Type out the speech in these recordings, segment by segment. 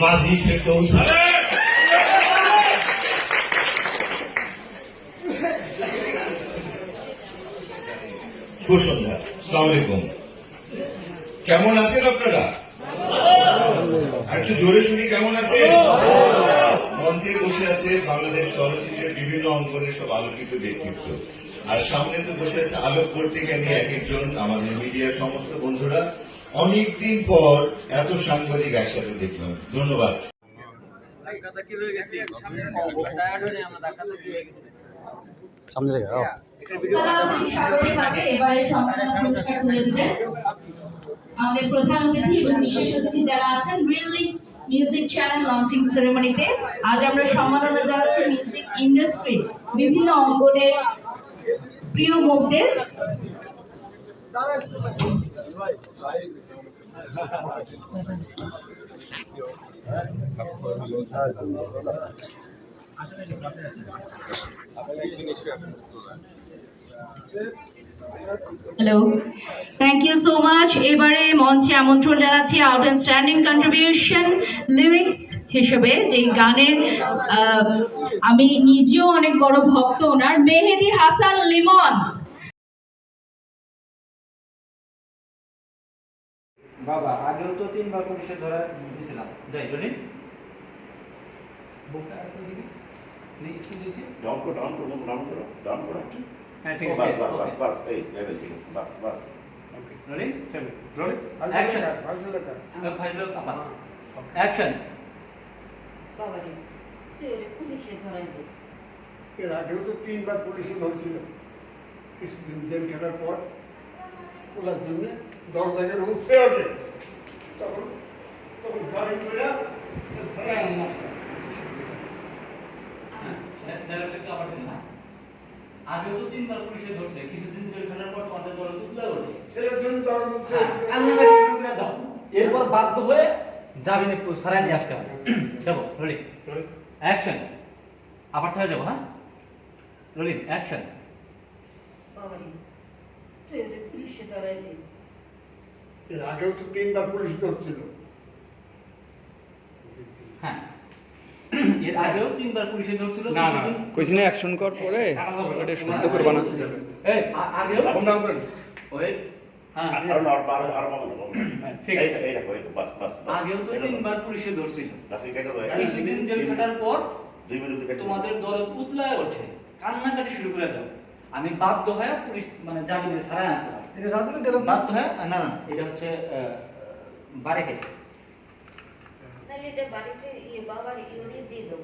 মাঝি ফেরতে সুসন্ধ্যা সালামালাইকুম কেমন আছেন আপনারা? একটু জোরে শুনি কেমন আছে মঞ্চে বসে আছে বাংলাদেশ চলচ্চিত্রের বিভিন্ন অঙ্গনের সব আলোচিত ব্যক্তিত্ব। আর সামনে তো বসে আছে আলোক পত্রিকা নিয়ে এক একজন আমাদের মিডিয়ার সমস্ত বন্ধুরা। অনেকদিন পর এত সাংবাদিক একসাথে দেখলাম। ধন্যবাদ। হয়ে হয়ে হয়ে সামনে তুলে দিবেন আমাদের প্রধান অতিথি এবং বিশেষ অতিথি যারা আছেন রিয়েলি মিউজিক চ্যানেল লঞ্চিং সেরেমনিতে আজ আমরা সম্মাননা জানাচ্ছি মিউজিক ইন্ডাস্ট্রি বিভিন্ন অঙ্গনের প্রিয় মুখদের hello thank you so much এবারে মঞ্চে আমন্ত্রণ জানাচ্ছি out and standing contribution lyrics হিসেবে যে গানের আমি নিজেও অনেক বড় ভক্ত ওনার মেহেদি হাসান লিমন। বাবা আগেও তো তিনবার পুলিশে ধরা দিয়েছিলাম। যাই বলি ডাউন করো ডাউন করো ডাউন করো ডাউন করো একটু। হ্যাঁ ঠিক আছে। বাস বাস বাস এই লেভেল ঠিক আছে বাস বাস। রোলিং অ্যাকশন ফাইভ লোক আপা অ্যাকশন বাবারে তুই ওরে পুলিশে ধরাই দে এর আগেও তো তিনবার পুলিশে ধরছিল। কিছুদিন জেল খেলার পর ওনার জন্য দরজাকে উঠতে ওঠে তখন তখন গাড়ি করে আগেও তো তিনবার পুলিশে ধরছে। কিছুদিন জেল খাটার পর তোমাদের দল তুলে ওঠে ছেলের জন্য দরজা দাও। এরপর বাধ্য হয়ে জামিনে সারাই নিয়ে আসতে হবে। যাব রোলিং অ্যাকশন আবার থেকে যাব হ্যাঁ? রোলিং অ্যাকশন এর আগেও তো তিনবার পুলিশ ধরছিল। হ্যাঁ। এর আগেও তিনবার পুলিশে ধরছিল না, না। কইছি না অ্যাকশন কর পরে ওটা শুদ্ধ করবা না। আ- আগেও ওই হ্যাঁ বাস বাস আগেও তো তিনবার পুলিশে ধরছিল। কিছুদিন জেল খাটার পর তোমাদের উতলায় ওঠে। কান্নাকাটি শুরু করে দাও। আমি বাধ্য হয়ে পুলিশ মানে জামিনে ছাড়াই আনতে পারি বাধ্য হয়ে? না না এটা হচ্ছে বারেকে ইয়ে দো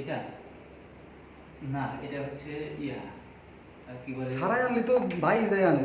এটা? না এটা হচ্ছে ইয়া কি বলে? সারাই আনলি তো ভাই দেয় আনে।